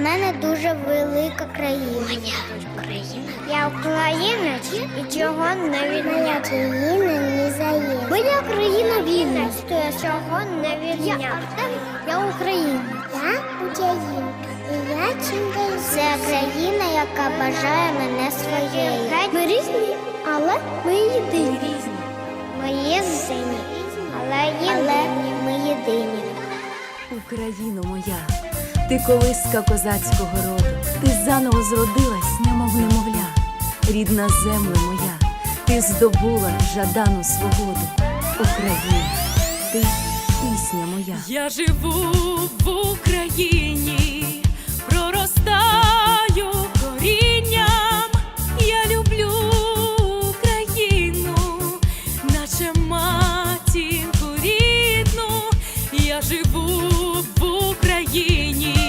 В мене дуже велика країна. Моя Україна. Я українець і цього не відняти. Моя країна не заїде. Моя країна вільна, то я цього не відняти. Я Артем, я українець. Я українка. І я чим Це країна, яка бажає мене своєю. Ми різні, але ми єдині. Різні. Ми єдині, але єдині. ми єдині. Україно моя, ти колиска козацького роду, ти заново зродилась, немов немовля, рідна земля моя, ти здобула жадану свободу. Україна, ти пісня моя. Я живу в Україні, проростаю корінням. Я люблю Україну, наче матінку рідну. Я живу в Україні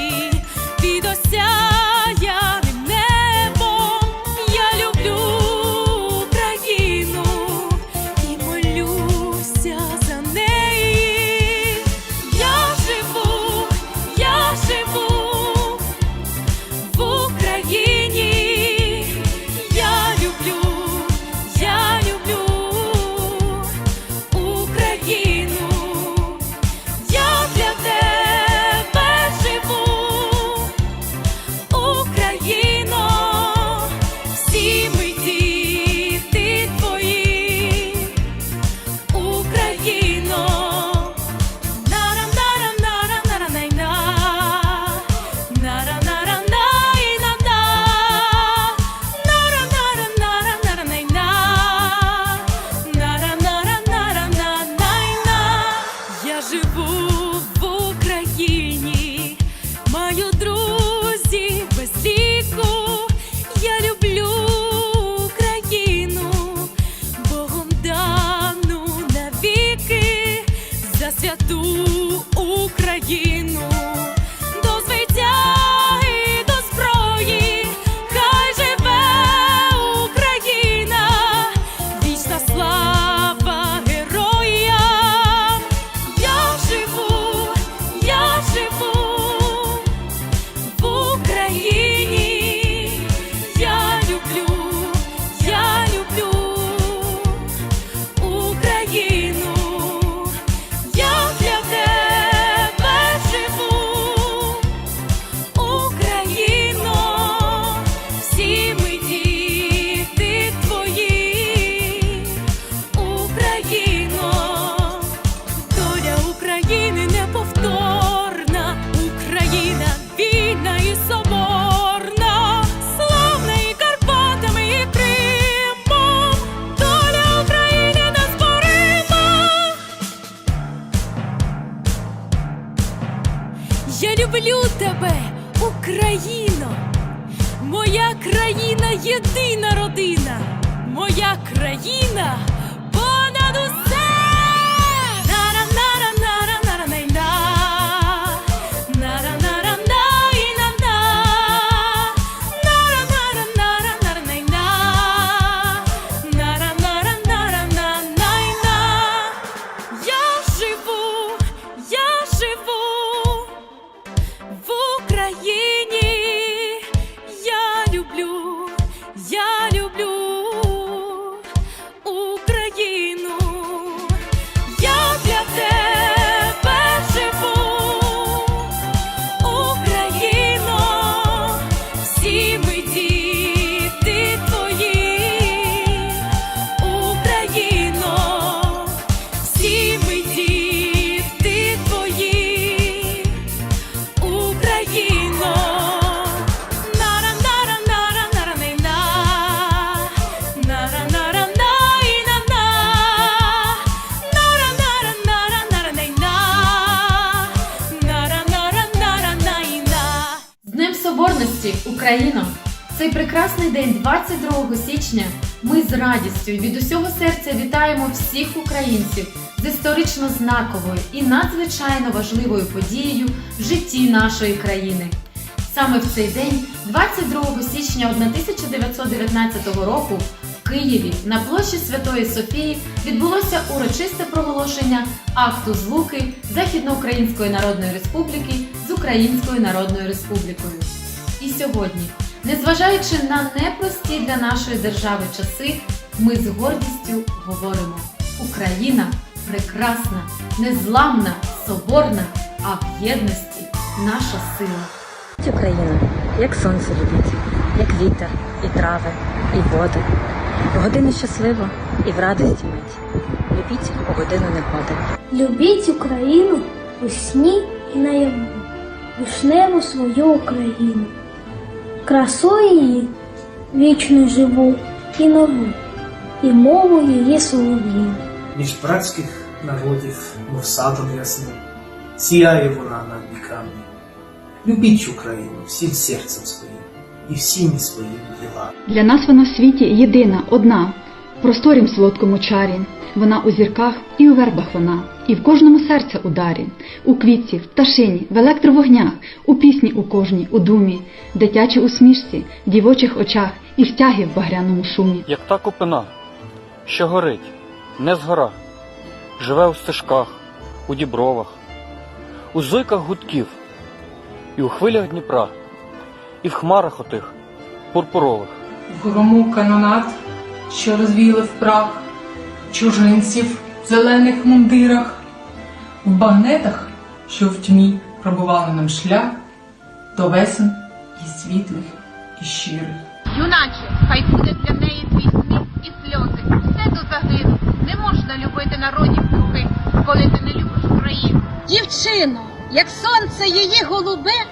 я живу країна єдина родина, моя країна Україно! Цей прекрасний день, 22 січня, ми з радістю від усього серця вітаємо всіх українців з історично знаковою і надзвичайно важливою подією в житті нашої країни. Саме в цей день, 22 січня 1919 року, в Києві на площі Святої Софії відбулося урочисте проголошення акту злуки Західноукраїнської Народної Республіки з Українською Народною Республікою. І сьогодні. Незважаючи на непрості для нашої держави часи, ми з гордістю говоримо: Україна прекрасна, незламна, соборна, а в єдності наша сила. Україну, як сонце любіть, як вітер, і трави, і води. В годину щасливо і в радості мить. Любіть у годину негоди. Любіть Україну у сні і наяву, вишневу свою Україну, красу її вічно живу і нову, і мову її солов'їну. між братських народів, мов садом ясним, сіяє вона над віками. Любіть Україну всім серцем своїм і всіми своїми ділами. Для нас вона в світі єдина, одна, просторім солодкому чарі. Вона у зірках і у вербах вона, і в кожному серця ударі, у квітці, в пташині, в електровогнях, у пісні у кожній, у думі, дитячій усмішці, в дівочих очах і в тягі в багряному шумі. як та купина, що горить, не згора, живе у стежках, у дібровах, у зойках гудків, і у хвилях Дніпра, і в хмарах отих пурпурових. в грому канонат, що розвіяли в прах, чужинців в зелених мундирах, в багнетах, що в тьмі пробували нам шлях до весен і світлих, і щирих. Юначе, хай буде для неї твій сміх і сльози. Все тут загину. Не можна любити народів других, коли ти не любиш Україну. Дівчино, як сонце її голубе,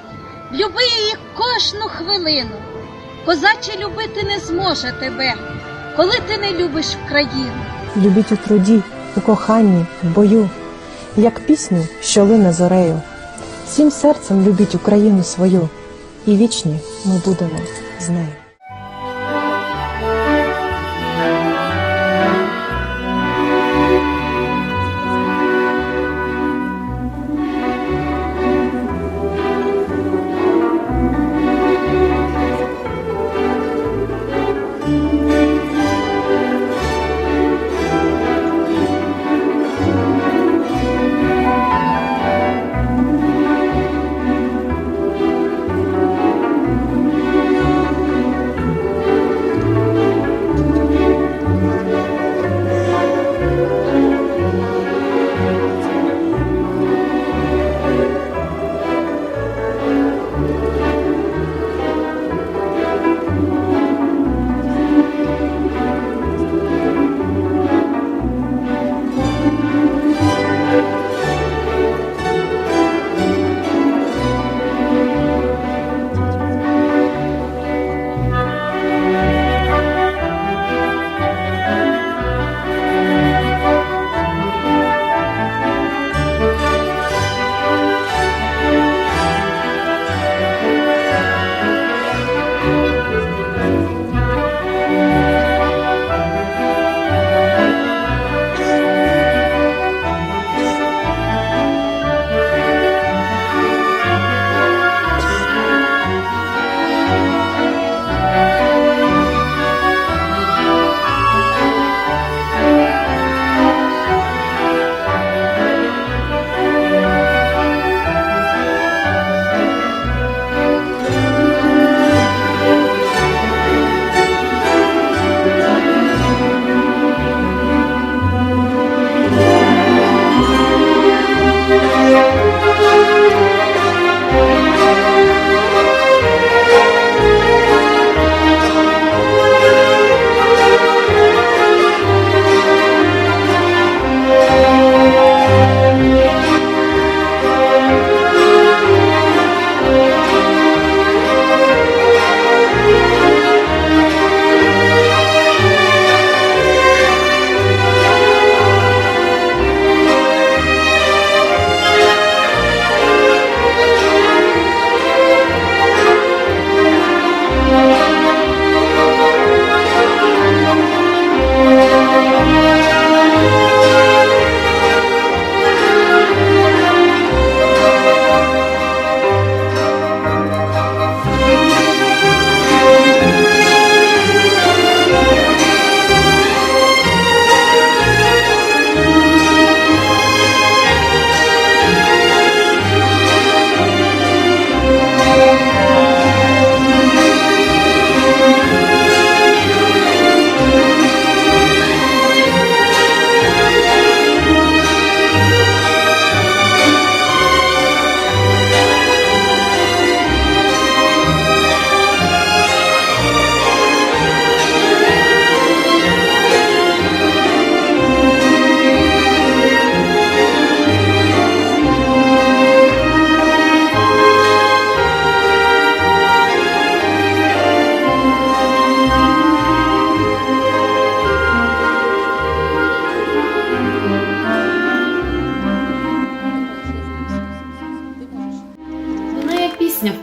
люби її кожну хвилину. Козаче любити не зможе тебе, коли ти не любиш країну. Любіть у труді, у коханні, в бою, як пісню, що лине зорею. Всім серцем любіть Україну свою, і вічні ми будемо з нею.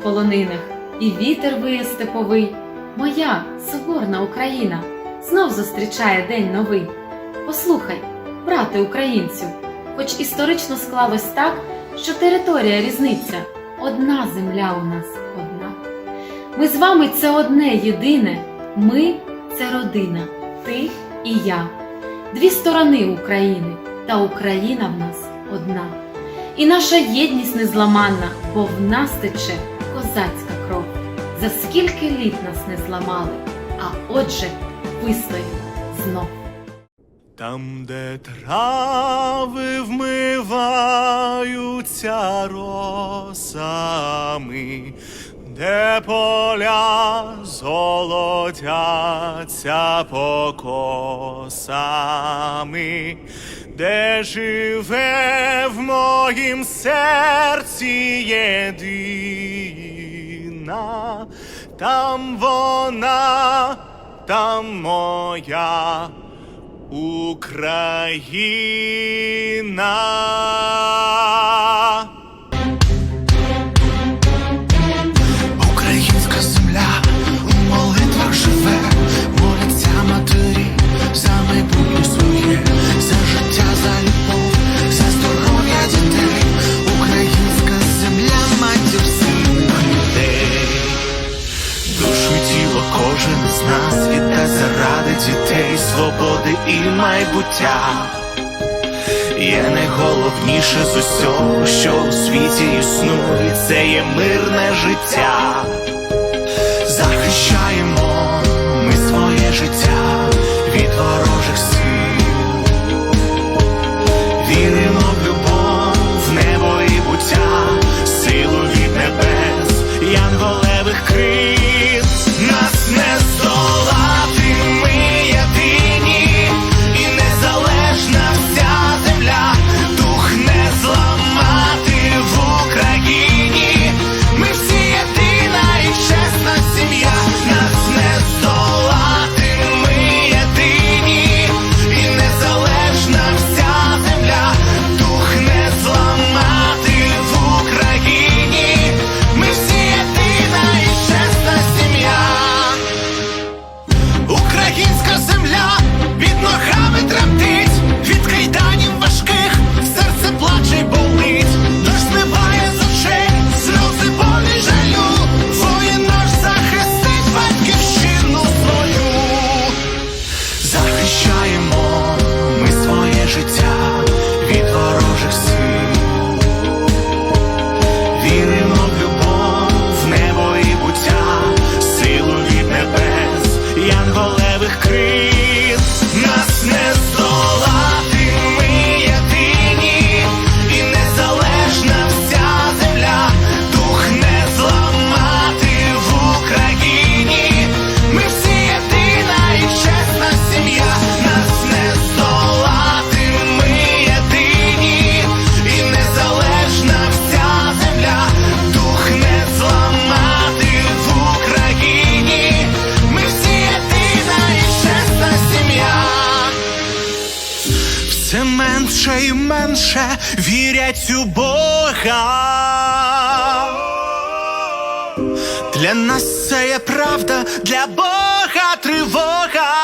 Полонинах, і вітер виє степовий. Моя соборна Україна знов зустрічає день новий. Послухай, брате українцю, хоч історично склалось так, що територія різниця, одна земля у нас одна. Ми з вами це одне єдине. Ми це родина, ти і я. Дві сторони України, та Україна в нас одна. І наша єдність незламанна, бо в нас тече козацька кров. За скільки літ нас не зламали, а отже, вистоїмо знов. Там, де трави вмиваються росами, де поля золотяться покосами, де живе в моїм серці єдина, там вона, там моя. Україна. Найголовніше з усього, що у світі існує, це є мирне життя. У Бога. Для нас це є правда, для Бога тривога.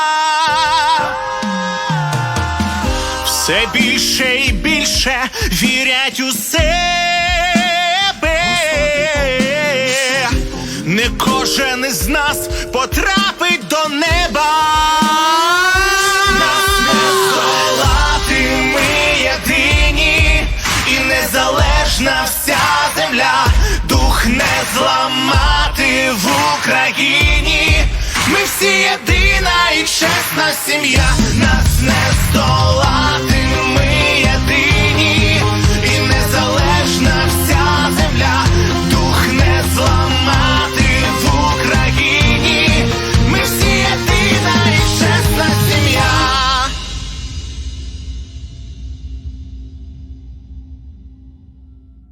Все більше і більше вірять у себе. Не кожен із нас потрапить до неба. Не зламати в Україні. Ми всі єдина і чесна сім'я, нас не здолати.